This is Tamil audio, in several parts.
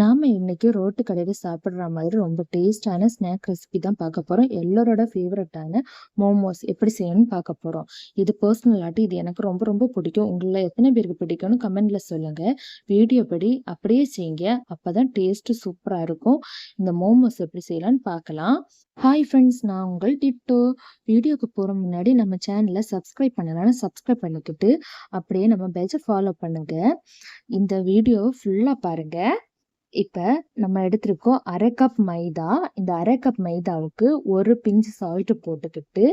நாம இன்னைக்கு ரோட்டு கடையில சாப்பிடுற மாதிரி ரொம்ப டேஸ்டான ஸ்நாக் ரெசிபி தான் பார்க்க போறோம். எல்லாரோட ஃபேவரட்டான மோமோஸ் எப்படி செய்யணும்னு பார்க்க போறோம். இது பர்சனலாட்டி இது எனக்கு ரொம்ப ரொம்ப பிடிக்கும். உங்களில் எத்தனை பேருக்கு பிடிக்கும்னு கமெண்ட்ல சொல்லுங்க. வீடியோ படி அப்படியே செய்யுங்க. அப்பதான் டேஸ்ட் சூப்பரா இருக்கும். இந்த மோமோஸ் எப்படி செய்யலாம்னு பார்க்கலாம். ஹாய் ஃப்ரெண்ட்ஸ் நான் உங்கள் டிட்டோ. வீடியோக்கு போகிற முன்னாடி நம்ம சேனலை சப்ஸ்கிரைப் பண்ணலாம்னு சப்ஸ்கிரைப் பண்ணிக்கிட்டு, அப்படியே நம்ம பேட்ச ஃபாலோ பண்ணுங்க. இந்த வீடியோ ஃபுல்லாக பாருங்கள் இப்போ நம்ம எடுத்திருக்கோம் அரை கப் மைதா. இந்த அரை கப் மைதாவுக்கு ஒரு பிஞ்சு சால்ட்டு போட்டுக்கிட்டு,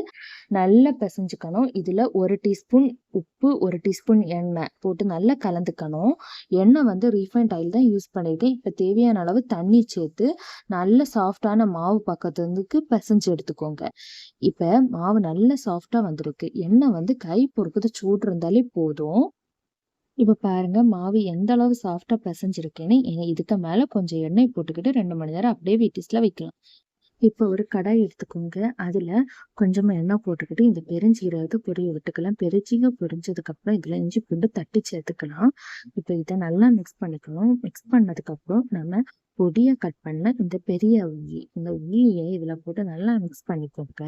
நல்லா பிசைஞ்சுக்கணும் இதில் ஒரு டீஸ்பூன் உப்பு, ஒரு டீஸ்பூன் எண்ணெய் போட்டு நல்லா கலந்துக்கணும். எண்ணெய் வந்து ரீஃபைண்ட் ஆயில் தான் யூஸ் பண்ணியிருக்கேன். இப்போ தேவையான அளவு தண்ணி சேர்த்து, நல்ல சாஃப்ட்டான மாவு பக்கத்துக்கு பிசைஞ்சு எடுத்துக்கோங்க. இப்போ மாவு நல்ல சாஃப்டாக வந்திருக்கு. எண்ணெய் வந்து கை பொறுக்கிறது சூடு இருந்தாலே போதும். இப்போ பாருங்க மாவு எந்த அளவு சாஃப்டாக பிசைஞ்சிருக்குன்னு இதுக்கு மேலே கொஞ்சம் எண்ணெய் போட்டுக்கிட்டு ரெண்டு மணி நேரம் அப்படியே வீட்டிஸ்ல வைக்கலாம். இப்போ ஒரு கடாய் எடுத்துக்கோங்க. அதில் கொஞ்சமாக எண்ணெய் போட்டுக்கிட்டு, இந்த பெருஞ்சீரகத்த பொரிய விட்டுக்கலாம். பெருஞ்சீரகம் பொரிஞ்சதுக்கப்புறம் இதில் இஞ்சி பூண்டு தட்டி சேர்த்துக்கலாம். இப்போ இதை நல்லா மிக்ஸ் பண்ணிக்கணும். மிக்ஸ் பண்ணதுக்கப்புறம் நம்ம பொடியை கட் பண்ண இந்த பெரிய உள்ளி, இந்த உள்ளிய இதில் போட்டு நல்லா மிக்ஸ் பண்ணிக்கோங்க.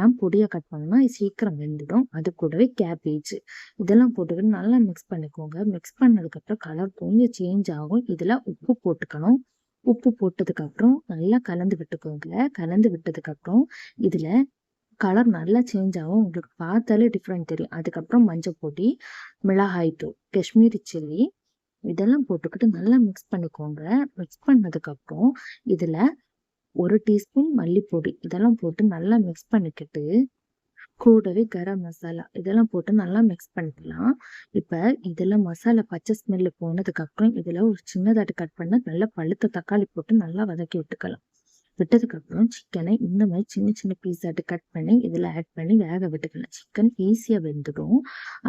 ஏன் பொடியை கட் பண்ணால் சீக்கிரம் வெந்துடும். அது கூடவே கேபேஜ் இதெல்லாம் போட்டுக்கிட்டு நல்லா மிக்ஸ் பண்ணிக்கோங்க. மிக்ஸ் பண்ணதுக்கப்புறம் கலர் கொஞ்சம் சேஞ்ச் ஆகும். இதில் உப்பு போட்டுக்கணும். உப்பு போட்டதுக்கப்புறம் நல்லா கலந்து விட்டுக்கோங்க. கலந்து விட்டதுக்கப்புறம் இதில் கலர் நல்லா சேஞ்ச் ஆகும். உங்களுக்கு பார்த்தாலே டிஃப்ரெண்ட் தெரியும். அதுக்கப்புறம் மஞ்சள் பொடி, மிளகாய் தூள், காஷ்மீரி சில்லி இதெல்லாம் போட்டுக்கிட்டு நல்லா மிக்ஸ் பண்ணிக்கோங்க. மிக்ஸ் பண்ணதுக்கப்புறம் இதில் ஒரு டீஸ்பூன் மல்லிப்பொடி இதெல்லாம் போட்டு நல்லா மிக்ஸ் பண்ணிக்கிட்டு, கூடவே கரம் மசாலா இதெல்லாம் போட்டு நல்லா மிக்ஸ் பண்ணிக்கலாம். இப்போ இதில் மசாலா பச்சை ஸ்மெல்லு போனதுக்கப்புறம் இதில் ஒரு சின்னதாட்டு கட் பண்ண நல்லா பழுத்த தக்காளி போட்டு நல்லா வதக்கி விட்டுக்கலாம். விட்டதுக்கப்புறம் சிக்கனை இந்த மாதிரி சின்ன சின்ன பீஸாட்டு கட் பண்ணி இதில் ஆட் பண்ணி வேக விட்டுக்கலாம். சிக்கன் ஈஸியாக வெந்துடும்.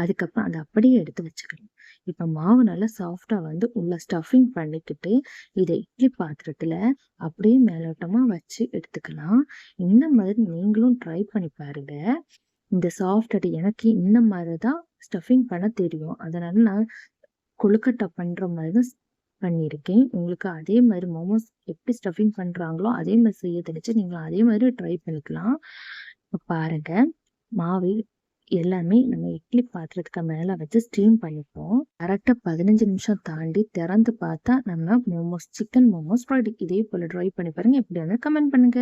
அதுக்கப்புறம் அதை அப்படியே எடுத்து வச்சுக்கணும். இப்போ மாவு நல்லா சாஃப்டாக வந்து உள்ள ஸ்டஃபிங் பண்ணிக்கிட்டு, இதை இட்லி பாத்திரத்தில் அப்படியே மேலோட்டமாக வச்சு எடுத்துக்கலாம். இந்த மாதிரி நீங்களும் ட்ரை பண்ணி பாருங்க. இந்த சாஃப்ட் எனக்கு இந்த மாதிரி தான் ஸ்டஃபிங் பண்ண தெரியும். அதனால நான் கொழுக்கட்டை பண்ணுற மாதிரி தான் பண்ணியிருக்கேன். உங்களுக்கு அதே மாதிரி மோமோஸ் எப்படி ஸ்டஃபிங் பண்ணுறாங்களோ அதே மாதிரி செய்ய தெரிஞ்சு நீங்கள் அதே மாதிரி ட்ரை பண்ணிக்கலாம். இப்ப பாருங்க மாவு எல்லாமே நம்ம இட்லி பாத்திரத்துக்கு மேல வச்சு ஸ்டீம் பண்ணிப்போம். கரெக்டா பதினஞ்சு நிமிஷம் தாண்டி திறந்து பார்த்தா நம்ம மோமோஸ் சிக்கன் மோமோஸ் ரெடி. இதே போல ட்ரை பண்ணி பாருங்க. எப்படி வந்து கமெண்ட் பண்ணுங்க.